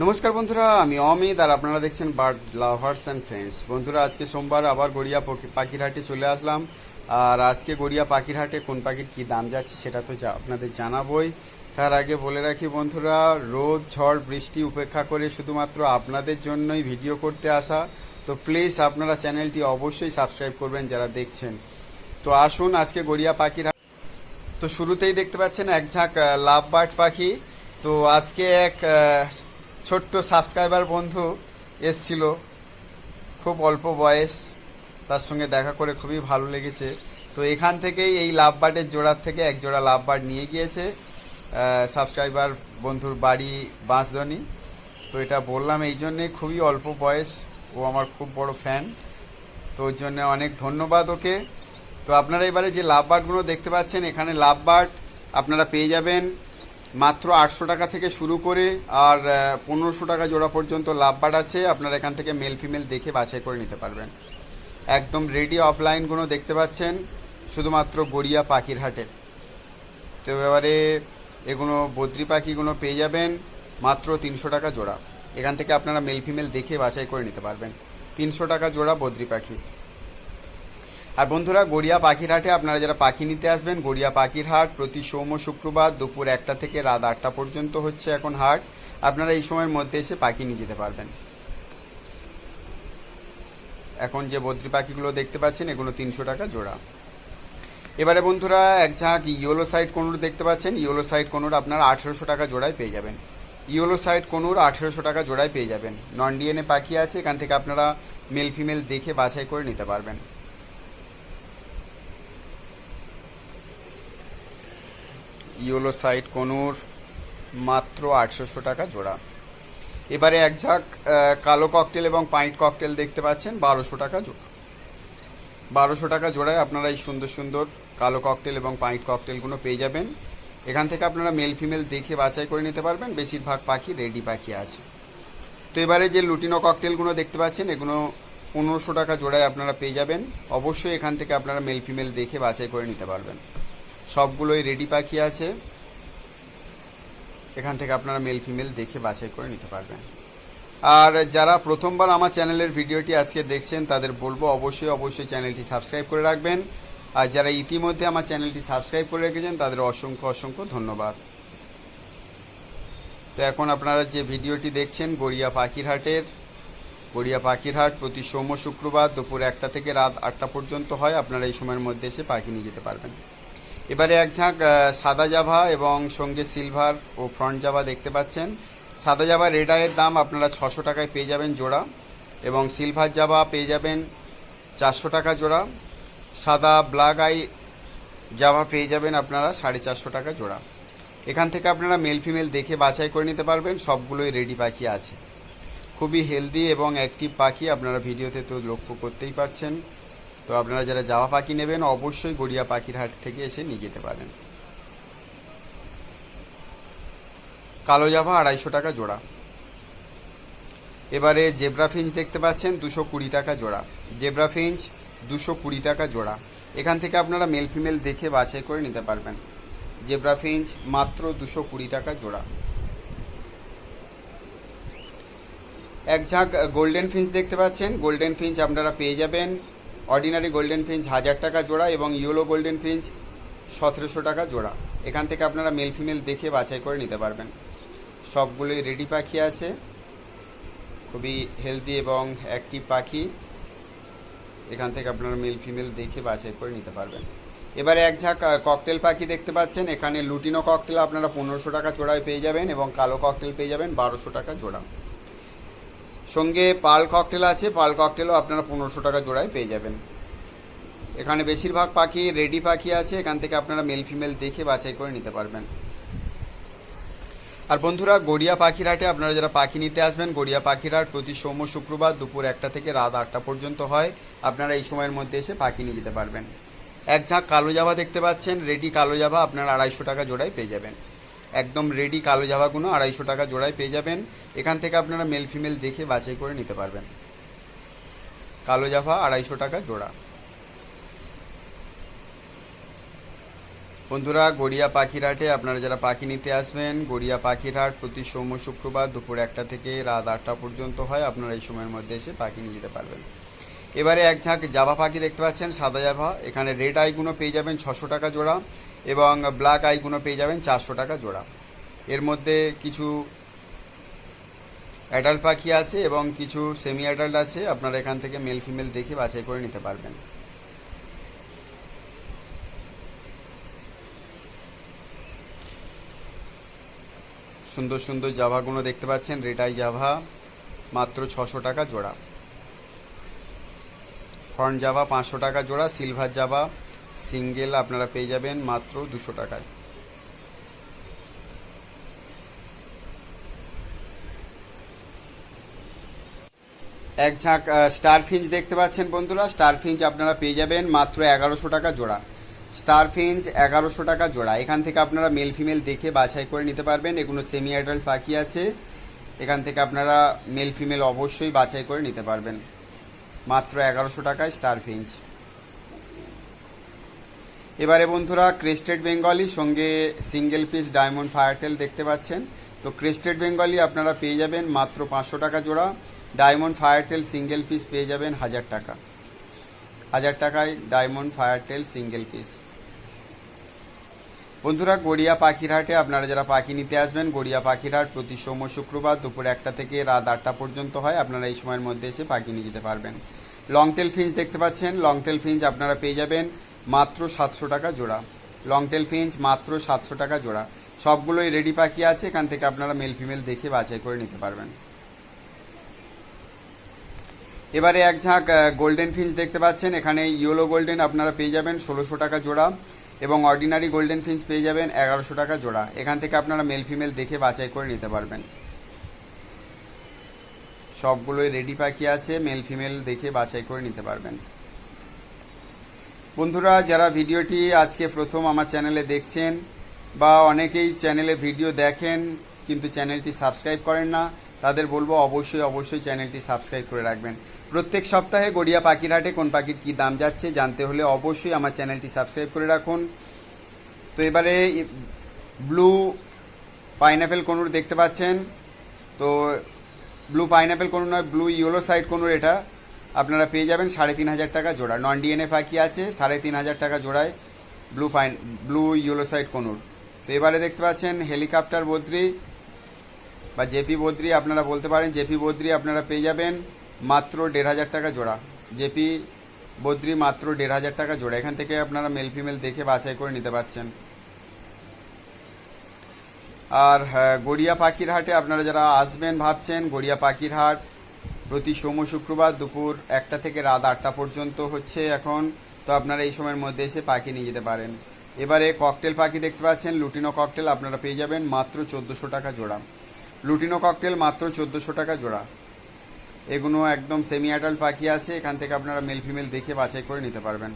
নমস্কার বন্ধুরা, আমি অমিত আর আপনারা দেখছেন বার্ড লাভার্স অ্যান্ড ফ্রেন্ডস বন্ধুরা, আজকে সোমবার আবার গড়িয়া পাখিরহাটে চলে আসলাম। আর আজকে গড়িয়া পাখিরহাটে কোন পাখির কি দাম যাচ্ছে সেটা তো আপনাদের জানাবই। তার আগে বলে রাখি বন্ধুরা, রোদ, ঝড়, বৃষ্টি উপেক্ষা করে শুধুমাত্র আপনাদের জন্যই ভিডিও করতে আসা। তো প্লিজ আপনারা চ্যানেলটি অবশ্যই সাবস্ক্রাইব করবেন যারা দেখছেন। তো আসুন আজকে গড়িয়া পাখির তো শুরুতেই দেখতে পাচ্ছেন এক ঝাঁক লাভ বার্ড পাখি। তো আজকে এক ছোট্ট সাবস্ক্রাইবার বন্ধু এসছিল, খুব অল্প বয়স, তার সঙ্গে দেখা করে খুবই ভালো লেগেছে। তো এখান থেকেই এই লাভ বার্ডের জোড়ার থেকে এক জোড়া লাভ বার্ড নিয়ে গিয়েছে সাবস্ক্রাইবার বন্ধুর বাড়ি বাঁশদনি তো এটা বললাম, এই জন্যে খুবই অল্প বয়স, ও আমার খুব বড় ফ্যান তো ওর জন্য অনেক ধন্যবাদ ওকে। তো আপনারা এবারে যে লাভ বার্ডগুলো দেখতে পাচ্ছেন, এখানে লাভ বার্ড আপনারা পেয়ে যাবেন। মাত্র আটশো টাকা থেকে শুরু করে আর পনেরোশো টাকা জোড়া পর্যন্ত লাভ বার্ড আছে। আপনারা এখান থেকে মেল ফিমেল দেখে বাছাই করে নিতে পারবেন। একদম রেডি অফলাইনগুলো দেখতে পাচ্ছেন, শুধুমাত্র গড়িয়া পাখির হাটে। তো এবারে এগুলো বদ্রি পাখিগুলো পেয়ে যাবেন, মাত্র তিনশো টাকা জোড়া। এখান থেকে আপনারা মেল ফিমেল দেখে বাছাই করে নিতে পারবেন। তিনশো টাকা জোড়া বদ্রি পাখি। আর বন্ধুরা, গড়িয়া পাখির হাটে আপনারা যারা পাখি নিতে আসবেন, গড়িয়া পাখির হাট প্রতি সোম ও শুক্রবার দুপুর একটা থেকে রাত আটটা পর্যন্ত হচ্ছে এখন হাট। আপনারা এই সময়ের মধ্যে এসে পাখি নিয়ে যেতে পারবেন। এখন যে বদ্রি পাখিগুলো দেখতে পাচ্ছেন, এগুলো তিনশো টাকা জোড়া। এবারে বন্ধুরা, এক ঝাঁক ইয়েলো সাইড কোনুর দেখতে পাচ্ছেন। ইয়েলো সাইড কোনুর আপনারা আঠেরোশো টাকা জোড়ায় পেয়ে যাবেন। ইয়েলো সাইড কোনুর আঠেরোশো টাকা জোড়ায় পেয়ে যাবেন। নন ডিএনএ পাখি আছে, এখান থেকে আপনারা মেল ফিমেল দেখে বাছাই করে নিতে পারবেন। ইয়েলো সাইড কোনুর মাত্র আটশোশো টাকা জোড়া। এবারে এক ঝাঁক কালো ককটেল এবং পাইন্ট ককটেল দেখতে পাচ্ছেন, বারোশো টাকা জোড়া। বারোশো টাকা জোড়ায় আপনারা এই সুন্দর সুন্দর কালো ককটেল এবং পাইন্ট ককটেলগুলো পেয়ে যাবেন। এখান থেকে আপনারা মেল ফিমেল দেখে বাছাই করে নিতে পারবেন। বেশিরভাগ পাখি রেডি পাখি আছে। তো এবারে যে লুটিনো ককটেলগুলো দেখতে পাচ্ছেন, এগুলো পনেরোশো টাকা জোড়ায় আপনারা পেয়ে যাবেন। অবশ্যই এখান থেকে আপনারা মেল ফিমেল দেখে বাছাই করে নিতে পারবেন। সবগুলোই রেডি পাখি আছে। এখান থেকে আপনারা মেল ফিমেল দেখে বাছাই করে নিতে পারবেন। আর যারা প্রথমবার আমার চ্যানেলের ভিডিওটি আজকে দেখছেন, তাদের বলব অবশ্যই অবশ্যই চ্যানেলটি সাবস্ক্রাইব করে রাখবেন। আর যারা ইতিমধ্যে আমার চ্যানেলটি সাবস্ক্রাইব করে রেখেছেন, তাদের অসংখ্য অসংখ্য ধন্যবাদ। তো এখন আপনারা যে ভিডিওটি দেখছেন, গড়িয়া পাখিরহাটের, গড়িয়া পাখিরহাট প্রতি সোম শুক্রবার দুপুর একটা থেকে রাত আটটা পর্যন্ত হয়। আপনারা এই সময়ের মধ্যে এসে পাখি নিয়ে যেতে পারবেন। এবারে এক ঝাঁক সাদা জাভা এবং সঙ্গে সিলভার ও ফ্রন্ট জাভা দেখতে পাচ্ছেন। সাদা জাভা রেড আইয়ের দাম আপনারা ছশো টাকায় পেয়ে যাবেন জোড়া এবং সিলভার জাভা পেয়ে যাবেন চারশো টাকা জোড়া। সাদা ব্ল্যাক আই জাভা পেয়ে যাবেন আপনারা সাড়ে চারশো টাকা জোড়া। এখান থেকে আপনারা মেল ফিমেল দেখে বাছাই করে নিতে পারবেন, সবগুলোই রেডি পাখি আছে। খুবই হেলদি এবং অ্যাক্টিভ পাখি আপনারা ভিডিওতে তো লক্ষ্য করতেই পারছেন। তো আপনারা যারা জামা পাখি নেবেন, অবশ্যই গড়িয়া পাখির হাট থেকে এসে নিয়ে যেতে পারেন। কালো জাভা আড়াইশো টাকা জোড়া। এবারে জেব্রা ফিঞ্চ দেখতে পাচ্ছেন, দুশো কুড়ি টাকা জোড়া। জেব্রা ফিঞ্চ, দুশো কুড়ি টাকা জোড়া। এখান থেকে আপনারা মেল ফিমেল দেখে বাছাই করে নিতে পারবেন। জেব্রা ফিঞ্চ মাত্র দুশো কুড়ি টাকা জোড়া। এক ঝাঁক গোল্ডেন ফিঞ্চ দেখতে পাচ্ছেন। গোল্ডেন ফিঞ্চ আপনারা পেয়ে যাবেন। অর্ডিনারি গোল্ডেন ফিঞ্চ হাজার টাকা জোড়া এবং ইয়েলো গোল্ডেন ফিঞ্চ সতেরোশো টাকা জোড়া। এখান থেকে আপনারা মেল ফিমেল দেখে বাছাই করে নিতে পারবেন। সবগুলোই রেডি পাখি আছে। খুবই হেলদি এবং অ্যাক্টিভ পাখি। এখান থেকে আপনারা মেল ফিমেল দেখে বাছাই করে নিতে পারবেন। এবারে এক ঝাঁক ককটেল পাখি দেখতে পাচ্ছেন। এখানে লুটিনো ককটেল আপনারা পনেরোশো টাকা জোড়ায় পেয়ে যাবেন এবং কালো ককটেল পেয়ে যাবেন বারোশো টাকা জোড়া। সঙ্গে পাল ককটেল আছে, পাল ককটেলও আপনারা পনেরোশো টাকা জোড়ায় পেয়ে যাবেন। এখানে বেশিরভাগ পাখি, রেডি পাখি আছে, এখান থেকে আপনারা মেল ফিমেল দেখে বাছাই করে নিতে পারবেন। আর বন্ধুরা, গড়িয়া পাখিরহাটে আপনারা যারা পাখি নিতে আসবেন, গড়িয়া পাখিরহাট প্রতি সোম শুক্রবার দুপুর একটা থেকে রাত আটটা পর্যন্ত হয়। আপনারা এই সময়ের মধ্যে এসে পাখি নিয়ে যেতে পারবেন। এক ঝাঁক কালো জাভা দেখতে পাচ্ছেন, রেডি কালো জাভা আপনারা আড়াইশো টাকা জোড়ায় পেয়ে যাবেন। একদম রেডি কালো জাভাগুলো আড়াইশো টাকা জোড়ায় পেয়ে যাবেন। এখান থেকে আপনারা মেল ফিমেল দেখে বাছাই করে নিতে পারবেন। কালো জাভা আড়াইশো টাকা জোড়া। বন্ধুরা, গড়িয়া পাখিরহাটে আপনারা যারা পাখি নিতে আসবেন, গড়িয়া পাখিরহাট প্রতি সোম শুক্রবার দুপুর একটা থেকে রাত আটটা পর্যন্ত হয়। আপনারা এই সময়ের মধ্যে এসে পাখি নিয়ে যেতে পারবেন। এবারে এক ঝাঁক জাভা পাখি দেখতে পাচ্ছেন, সাদা জাভা এখানে রেড আইগুলো পেয়ে যাবেন ছশো টাকা জোড়া এবং ব্ল্যাক আইগুলো পেয়ে যাবেন চারশো টাকা জোড়া। এর মধ্যে কিছু অ্যাডাল্ট পাখি আছে এবং কিছু সেমি অ্যাডাল্ট আছে। আপনারা এখান থেকে মেল ফিমেল দেখে বাছাই করে নিতে পারবেন। সুন্দর সুন্দর জাভাগুলো দেখতে পাচ্ছেন রেটাই জাভা মাত্র ছশো টাকা জোড়া। হর্ন জাভা পাঁচশো টাকা জোড়া, সিলভার জাভা সিঙ্গেল আপনারা পেয়ে যাবেন মাত্র দুশো টাকায়। এক ঝাঁক স্টার ফিঞ্চ দেখতে পাচ্ছেন বন্ধুরা। স্টার ফিঞ্চ আপনারা পেয়ে যাবেন মাত্র এগারোশো টাকা জোড়া। স্টার ফিঞ্চ এগারোশো টাকা জোড়া। এখান থেকে আপনারা মেল ফিমেল দেখে বাছাই করে নিতে পারবেন। এগুলো সেমি অ্যাডাল্ট পাখি আছে। এখান থেকে আপনারা মেল ফিমেল অবশ্যই বাছাই করে নিতে পারবেন। মাত্র এগারোশো টাকায় স্টার ফিঞ্চ এবারে বন্ধুরা ক্রেস্টেড বেঙ্গলি সঙ্গে সিঙ্গেল পিস ডায়মন্ড ফায়ারটেল দেখতে পাচ্ছেন। তো ক্রেস্টেড বেঙ্গলি আপনারা পেয়ে যাবেন মাত্র পাঁচশো টাকা জোড়া। ডায়মন্ড ফায়ারটেল সিঙ্গেল পিস পেয়ে যাবেন হাজার টাকা। হাজার টাকায় ডায়মন্ড ফায়ারটেল সিঙ্গেল পিস বন্ধুরা, গড়িয়া পাখিরহাটে আপনারা যারা পাখি নিতে আসবেন, গড়িয়া পাখিরহাট প্রতি সোম শুক্রবার দুপুর একটা থেকে রাত আটটা পর্যন্ত হয়। আপনারা এই সময়ের মধ্যে এসে পাখি নিয়ে যেতে পারবেন। লংটেল ফিঞ্চ দেখতে পাচ্ছেন। লংটেল ফিঞ্চ আপনারা পেয়ে যাবেন মাত্র সাতশো টাকা জোড়া। লংটেল ফিঞ্চ মাত্র সাতশো টাকা জোড়া। সবগুলোই রেডি পাখি আছে। এখান থেকে আপনারা মেল ফিমেল দেখে বাছাই করে নিতে পারবেন। এবারে এক ঝাঁক গোল্ডেন ফিঞ্চ দেখতে পাচ্ছেন। এখানে ইয়েলো গোল্ডেন আপনারা পেয়ে যাবেন ষোলোশো টাকা জোড়া। এবং অর্ডিনারি গোল্ডেন ফিঞ্চ পেয়ে যাবেন এগারোশো টাকা জোড়া। এখান থেকে আপনারা মেল ফিমেল দেখে বাছাই করে নিতে পারবেন। সবগুলোই রেডি পাখি আছে মেল ফিমেল দেখে বাছাই করে নিতে পারবেন। বন্ধুরা, যারা ভিডিওটি আজকে প্রথম আমার চ্যানেলে দেখছেন বা অনেকেই চ্যানেলে ভিডিও দেখেন কিন্তু চ্যানেলটি সাবস্ক্রাইব করেন না, তাদের বলব অবশ্যই অবশ্যই চ্যানেলটি সাবস্ক্রাইব করে রাখবেন। প্রত্যেক সপ্তাহে গড়িয়া পাখির হাটে কোন পাখির কি দাম যাচ্ছে জানতে হলে অবশ্যই আমার চ্যানেলটি সাবস্ক্রাইব করে রাখুন। তো এবারে ব্লু পাইনাপেল কোনুর দেখতে পাচ্ছেন। তো ব্লু পাইনাপেল কোনুর নয়, ব্লু ইয়েলো সাইড কোনুর এটা। আপনারা পেয়ে যাবেন সাড়ে তিন হাজার টাকা জোড়া। নন ডিএনএ পাখি আছে, সাড়ে তিন হাজার টাকা জোড়ায় blue pine blue yellow side conure. তো এবারে দেখতে পাচ্ছেন হেলিকপ্টার বদ্রি বা জেপি বদ্রি, আপনারা বলতে পারেন জেপি বদ্রি আপনারা পেয়ে যাবেন। মাত্র দেড় হাজার টাকা জোড়া। জেপি বদ্রি মাত্র দেড় হাজার টাকা জোড়া। এখান থেকে আপনারা মেল ফিমেল দেখে বাছাই করে নিতে পারছেন। আর গড়িয়া পাখির হাটে আপনারা যারা আসবেন ভাবছেন, গড়িয়া পাখির হাট প্রতি সোম শুক্রবার দুপুর একটা থেকে রাত আটটা পর্যন্ত হচ্ছে এখন। তো আপনারা এই সময়ের মধ্যে এসে পাখি নিয়ে যেতে পারেন। এবারে ককটেল পাখি দেখতে পাচ্ছেন। লুটিনো ককটেল আপনারা পেয়ে যাবেন মাত্র চোদ্দোশো টাকা জোড়া। লুটিনো ককটেল মাত্র চোদ্দোশো টাকা জোড়া। এগুলো একদম সেমি অ্যাডাল্ট পাখি আছে, এখান থেকে আপনারা মেল ফিমেল দেখে বাছাই করে নিতে পারবেন।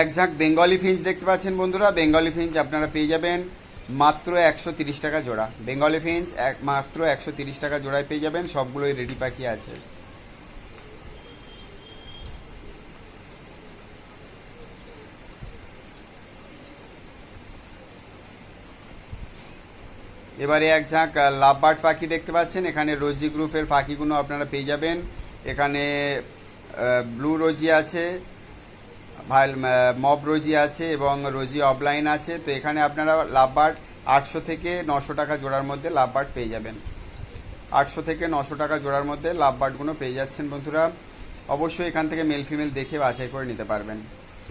এক ঝাঁক বেঙ্গলি ফিঞ্চ দেখতে পাচ্ছেন বন্ধুরা। বেঙ্গলি ফিঞ্চ আপনারা পেয়ে যাবেন মাত্র একশো টাকা জোড়া। বেঙ্গলি ফিঞ্চ এক মাত্র একশো টাকা জোড়ায় পেয়ে যাবেন। সবগুলোই রেডি পাখি আছে। এবারে এক ঝাঁক লাভবার্ড পাখি দেখতে পাচ্ছেন। এখানে রোজি গ্রুপের পাখিগুলো আপনারা পেয়ে যাবেন। এখানে ব্লু রোজি আছে মব রোজি আছে এবং রোজি অফলাইন আছে। তো এখানে আপনারা লাভবার্ড আটশো থেকে নশো টাকা জোড়ার মধ্যে লাভবার্ড পেয়ে যাবেন। আটশো থেকে নশো টাকা জোড়ার মধ্যে লাভবার্ডগুলো পেয়ে যাচ্ছেন বন্ধুরা। অবশ্যই এখান থেকে মেল ফিমেল দেখে বাছাই করে নিতে পারবেন।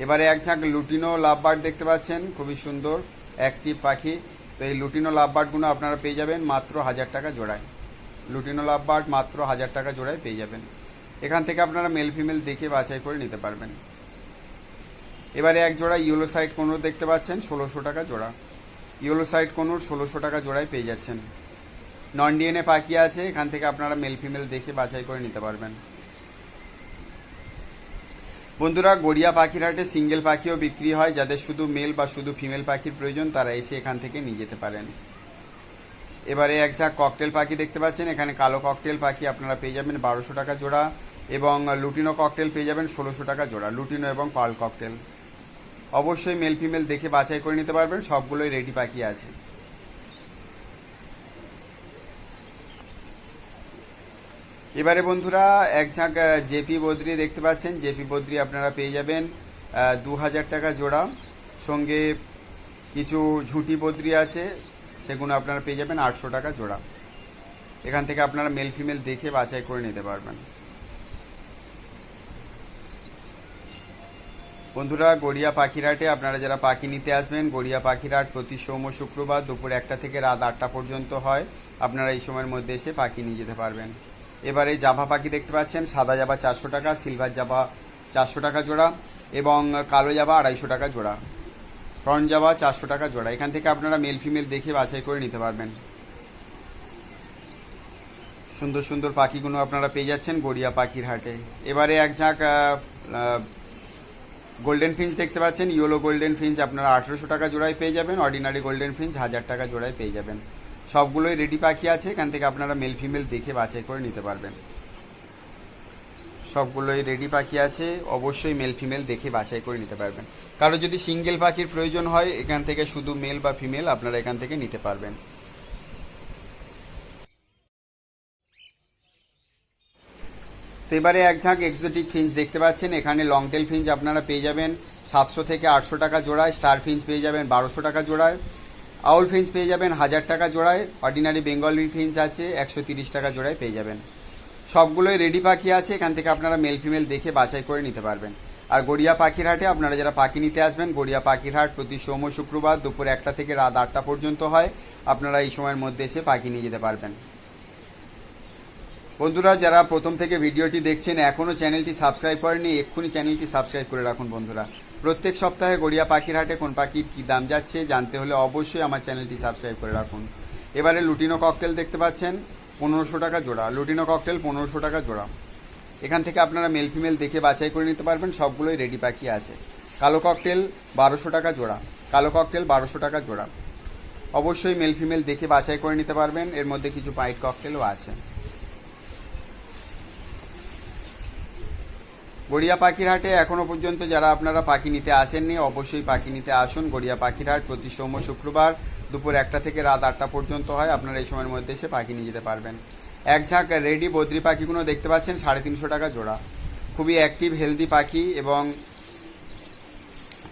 এবারে এক ঝাঁক লুটিনো লাভবার্ড দেখতে পাচ্ছেন, খুবই সুন্দর, অ্যাক্টিভ পাখি। তো এই লুটিনো লাভবার্ডগুলো আপনারা পেয়ে যাবেন মাত্র হাজার টাকা জোড়ায়। লুটিনো লাভবার্ড মাত্র হাজার টাকা জোড়ায় পেয়ে যাবেন। এখান থেকে আপনারা মেল ফিমেল দেখে বাছাই করে নিতে পারবেন। এবারে এক জোড়া ইয়েলো সাইড কোনুর দেখতে পাচ্ছেন? ষোলোশো টাকা জোড়া। ইয়েলো সাইড কোনুর ষোলোশো টাকা জোড়ায় পেয়ে যাচ্ছেন। নন ডিএনএ পাখি আছে, এখান থেকে আপনারা মেল ফিমেল দেখে বাছাই করে নিতে পারবেন। বন্ধুরা, গড়িয়া পাখির হাটে সিঙ্গেল পাখিও বিক্রি হয়। যাদের শুধু মেল বা শুধু ফিমেল পাখির প্রয়োজন, তারা এসে এখান থেকে নিয়ে যেতে পারেন। এবারে এক ঝাঁক ককটেল পাখি দেখতে পাচ্ছেন। এখানে কালো ককটেল পাখি আপনারা পেয়ে যাবেন বারোশো টাকা জোড়া এবং লুটিনো ককটেল পেয়ে যাবেন ষোলোশো টাকা জোড়া, লুটিনো এবং পার্ল ককটেল অবশ্যই মেল ফিমেল দেখে বাছাই করে নিতে পারবেন। সবগুলোই রেডি পাখি আছে। এবারে বন্ধুরা, এক ঝাঁক জেপি বদ্রি দেখতে পাচ্ছেন। জেপি বদ্রি আপনারা পেয়ে যাবেন দু হাজার টাকা জোড়া। সঙ্গে কিছু ঝুঁটি বদ্রি আছে, সেগুলো আপনারা পেয়ে যাবেন আটশো টাকা জোড়া। এখান থেকে আপনারা মেল ফিমেল দেখে বাছাই করে নিতে পারবেন। বন্ধুরা, গড়িয়া পাখিরহাটে আপনারা যারা পাখি নিতে আসবেন, গড়িয়া পাখিরহাট প্রতি সোম শুক্রবার দুপুর একটা থেকে রাত আটটা পর্যন্ত হয়। আপনারা এই সময়ের মধ্যে এসে পাখি নিয়ে যেতে পারবেন। এবারে জাভা পাখি দেখতে পাচ্ছেন, সাদা জাভা চারশো টাকা, সিলভার জাভা চারশো টাকা জোড়া এবং কালো জাভা আড়াইশো টাকা জোড়া। ফ্রন্ট জাভা চারশো টাকা জোড়া। এখান থেকে আপনারা মেল ফিমেল দেখে বাছাই করে নিতে পারবেন। সুন্দর সুন্দর পাখিগুলো আপনারা পেয়ে যাচ্ছেন গড়িয়া পাখির হাটে। এবারে এক ঝাঁক গোল্ডেন ফিঞ্চ দেখতে পাচ্ছেন। ইয়েলো গোল্ডেন ফিঞ্চ আপনারা আঠেরোশো টাকা জোড়ায় পেয়ে যাবেন। অর্ডিনারি গোল্ডেন ফিঞ্চ হাজার টাকা জোড়ায় পেয়ে যাবেন। সবগুলোই রেডি পাখি আছে, এখান থেকে আপনারা মেল ফিমেল দেখে বাছাই করে নিতে পারবেন। সবগুলোই রেডি পাখি আছে, অবশ্যই মেল ফিমেল দেখে বাছাই করে নিতে পারবেন। কারও যদি সিঙ্গেল পাখির প্রয়োজন হয়, এখান থেকে শুধু মেল বা ফিমেল আপনারা এখান থেকে নিতে পারবেন। তো এবারে এক ঝাঁক এক্সোটিক ফিঞ্চ দেখতে পাচ্ছেন, এখানে লং টেল ফিঞ্চ আপনারা পেয়ে যাবেন। সাতশো থেকে আটশো টাকা জোড়ায় স্টার ফিঞ্চ পেয়ে যাবেন বারোশো টাকা জোড়ায়। আউল ফিঞ্চ পেয়ে যাবেন হাজার টাকা জোড়ায়, অর্ডিনারি বেঙ্গলি ফিঞ্চ আছে, একশো তিরিশ টাকা জোড়ায় পেয়ে যাবেন। সবগুলোই রেডি পাখি আছে, এখান থেকে আপনারা মেল ফিমেল দেখে বাছাই করে নিতে পারবেন। আর গড়িয়া পাখির হাটে আপনারা যারা পাখি নিতে আসবেন, গড়িয়া পাখির হাট প্রতি সোম শুক্রবার দুপুর একটা থেকে রাত আটটা পর্যন্ত হয়, আপনারা এই সময়ের মধ্যে এসে পাখি নিয়ে যেতে পারবেন। বন্ধুরা, যারা প্রথম থেকে ভিডিওটি দেখছেন এখনও চ্যানেলটি সাবস্ক্রাইব করেনি এক্ষুনি চ্যানেলটি সাবস্ক্রাইব করে রাখুন বন্ধুরা। প্রত্যেক সপ্তাহে গড়িয়া পাখির হাটে কোন পাখির কী দাম যাচ্ছে জানতে হলে অবশ্যই আমার চ্যানেলটি সাবস্ক্রাইব করে রাখুন। এবারে লুটিনো ককটেল দেখতে পাচ্ছেন, পনেরোশো টাকা জোড়া। লুটিনো ককটেল, পনেরোশো টাকা জোড়া। এখান থেকে আপনারা মেল ফিমেল দেখে বাছাই করে নিতে পারবেন, সবগুলোই রেডি পাখি আছে। কালো ককটেল, বারোশো টাকা জোড়া। কালো ককটেল, বারোশো টাকা জোড়া। অবশ্যই মেল ফিমেল দেখে বাছাই করে নিতে পারবেন, এর মধ্যে কিছু পাইট ককটেলও আছে। গড়িয়া পাখির হাটে এখনও পর্যন্ত যারা আপনারা পাখি নিতে আসেননি, অবশ্যই পাখি নিতে আসুন। গড়িয়া পাখিরহাট প্রতি সোম শুক্রবার দুপুর একটা থেকে রাত আটটা পর্যন্ত হয়। আপনারা এই সময়ের মধ্যে এসে পাখি নিয়ে যেতে পারবেন। এক ঝাঁক রেডি বদ্রি পাখিগুলো দেখতে পাচ্ছেন, সাড়ে তিনশো টাকা জোড়া। খুবই অ্যাক্টিভ হেলদি পাখি এবং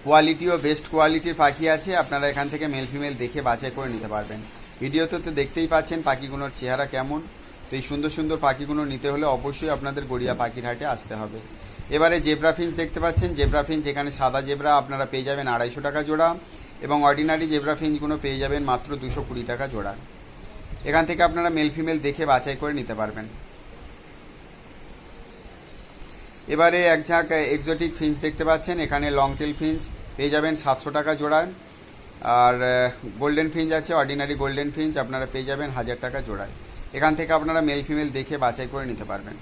কোয়ালিটিও বেস্ট কোয়ালিটির পাখি আছে। আপনারা এখান থেকে মেল ফিমেল দেখে বাছাই করে নিতে পারবেন। ভিডিওতে তো দেখতেই পাচ্ছেন পাখিগুলোর চেহারা কেমন। তো এই সুন্দর সুন্দর পাখিগুলো নিতে হলে অবশ্যই আপনাদের গড়িয়া পাখির হাটে আসতে হবে। এবারে জেব্রা ফিঞ্চ দেখতে পাচ্ছেন। জেব্রা ফিঞ্চ এখানে সাদা জেব্রা আপনারা পেয়ে যাবেন আড়াইশো টাকা জোড়া এবং অর্ডিনারি জেব্রা ফিঞ্চগুলো পেয়ে যাবেন মাত্র দুশো কুড়ি টাকা জোড়া। এখান থেকে আপনারা মেল ফিমেল দেখে বাছাই করে নিতে পারবেন। এবারে এক ঝাঁক এক্সোটিক ফিঞ্চ দেখতে পাচ্ছেন। এখানে লং টেল ফিঞ্চ পেয়ে যাবেন সাতশো টাকা জোড়ায় আর গোল্ডেন ফিঞ্চ আছে, অর্ডিনারি গোল্ডেন ফিঞ্চ আপনারা পেয়ে যাবেন হাজার টাকা জোড়ায়। এখান থেকে আপনারা মেল ফিমেল দেখে বাছাই করে নিতে পারবেন।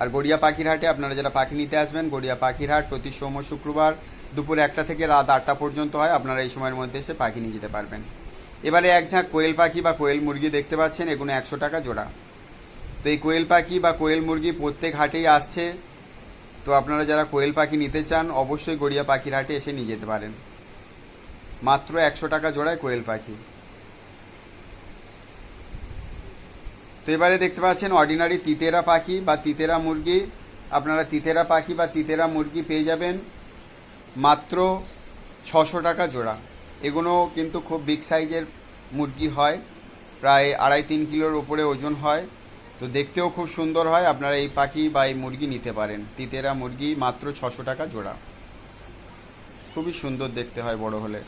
আর গড়িয়া পাখির হাটে আপনারা যারা পাখি নিতে আসবেন, গড়িয়া পাখিরহাট প্রতি সোম শুক্রবার দুপুর একটা থেকে রাত আটটা পর্যন্ত হয়। আপনারা এই সময়ের মধ্যে এসে পাখি নিয়ে যেতে পারবেন। এবারে এক ঝাঁক কোয়েল পাখি বা কোয়েল মুরগি দেখতে পাচ্ছেন এগুলো একশো টাকা জোড়া। তো এই কোয়েল পাখি বা কোয়েল মুরগি প্রত্যেক হাটেই আসছে। তো আপনারা যারা কোয়েল পাখি নিতে চান, অবশ্যই গড়িয়া পাখির হাটে এসে নিয়ে যেতে পারেন। মাত্র একশো টাকা জোড়ায় কোয়েল পাখি। তো এবারে দেখতে পাচ্ছেন অর্ডিনারি তিতেরা পাখি বা তিতেরা মুরগি। আপনারা তিতেরা পাখি বা তিতেরা মুরগি পেয়ে যাবেন মাত্র ছশো টাকা জোড়া। এগুলো কিন্তু খুব বিগ সাইজের মুরগি হয়, প্রায় আড়াই তিন কিলোর উপরে ওজন হয়। তো দেখতেও খুব সুন্দর হয়, আপনারা এই পাখি বা এই মুরগি নিতে পারেন। তিতেরা মুরগি মাত্র ছশো টাকা জোড়া। খুবই সুন্দর দেখতে হয়, বড় হলে।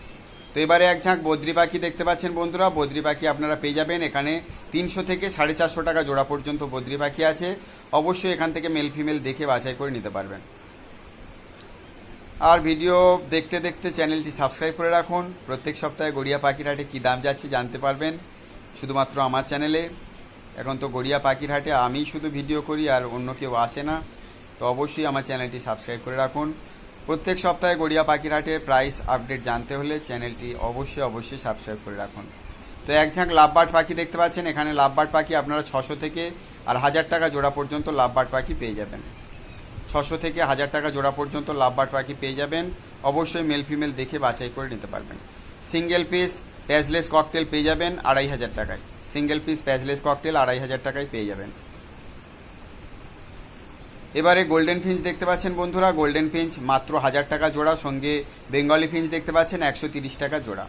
তো এবারে এক ঝাঁক বদ্রি পাখি দেখতে পাচ্ছেন বন্ধুরা। বদ্রি পাখি আপনারা পেয়ে যাবেন এখানে তিনশো থেকে সাড়ে চারশো টাকা জোড়া পর্যন্ত বদ্রি পাখি আছে। অবশ্যই এখান থেকে মেল ফিমেল দেখে বাছাই করে নিতে পারবেন। আর ভিডিও দেখতে দেখতে চ্যানেলটি সাবস্ক্রাইব করে রাখুন। প্রত্যেক সপ্তাহে গড়িয়া পাখির হাটে কী দাম যাচ্ছে জানতে পারবেন। শুধুমাত্র আমার চ্যানেলে। এখন তো গড়িয়া পাখির হাটে আমি শুধু ভিডিও করি আর অন্য কেউ আসে না। তো অবশ্যই আমার চ্যানেলটি সাবস্ক্রাইব করে রাখুন। প্রত্যেক সপ্তাহে গড়িয়া পাখির হাটে প্রাইস আপডেট জানতে হলে চ্যানেলটি অবশ্যই অবশ্যই সাবস্ক্রাইব করে রাখুন। তো তো এক ঝাঁক লাভবার্ড পাখি দেখতে পাচ্ছেন, এখানে লাভবার্ড পাখি আপনারা ছশো থেকে আর হাজার টাকা জোড়া পর্যন্ত লাভবার্ড পাখি পেয়ে যাবেন। ছশো থেকে হাজার টাকা জোড়া পর্যন্ত লাভবার্ড পাখি পেয়ে যাবেন। অবশ্যই মেল ফিমেল দেখে বাছাই করে নিতে পারবেন। সিঙ্গেল পিস প্যাজলেস ককটেল পেয়ে যাবেন আড়াই হাজার টাকায়। সিঙ্গেল পিস প্যাজলেস ককটেল আড়াই হাজার টাকায় পেয়ে যাবেন। এবারে গোল্ডেন ফিঞ্চ দেখতে পাচ্ছেন বন্ধুরা। গোল্ডেন ফিঞ্চ মাত্র হাজার টাকা জোড়া, সঙ্গে বেঙ্গলি ফিঞ্চ দেখতে পাচ্ছেন একশো তিরিশ টাকা জোড়া।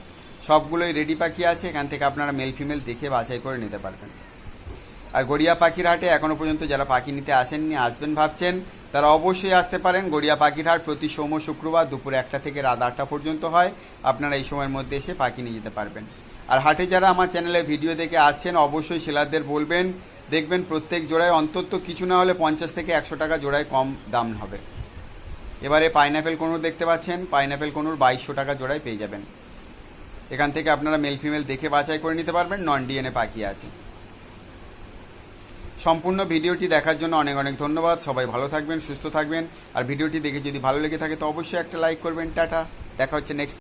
সবগুলোই রেডি পাখি আছে, এখান থেকে আপনারা মেল ফিমেল দেখে বাছাই করে নিতে পারবেন। আর গড়িয়া পাখির হাটে এখনও পর্যন্ত যারা পাখি নিতে আসেননি, আসবেন ভাবছেন, তারা অবশ্যই আসতে পারেন। গড়িয়া পাখির হাট প্রতি সোম শুক্রবার দুপুর একটা থেকে রাত আটটা পর্যন্ত হয়। আপনারা এই সময়ের মধ্যে এসে পাখি নিয়ে যেতে পারবেন। আর হাটে যারা আমার চ্যানেলে ভিডিও দেখে আসছেন, অবশ্যই সেলারদের বলবেন দেখবেন প্রত্যেক জোড়ায় অন্তত কিছু না হলে পঞ্চাশ থেকে একশো টাকা জোড়ায় কম দাম হবে। এবারে পাইনাপেল কোনুর দেখতে পাচ্ছেন, পাইনাপেল কোনুর বাইশশো টাকা জোড়ায় পেয়ে যাবেন। এখান থেকে আপনারা মেল ফিমেল দেখে বাছাই করে নিতে পারবেন, নন ডিএনএ পাখি আছে। সম্পূর্ণ ভিডিওটি দেখার জন্য অনেক অনেক ধন্যবাদ, সবাই ভালো থাকবেন, সুস্থ থাকবেন। আর ভিডিওটি দেখে যদি ভালো লেগে থাকে তো অবশ্যই একটা লাইক করবেন, টাটা। দেখা হচ্ছে নেক্সট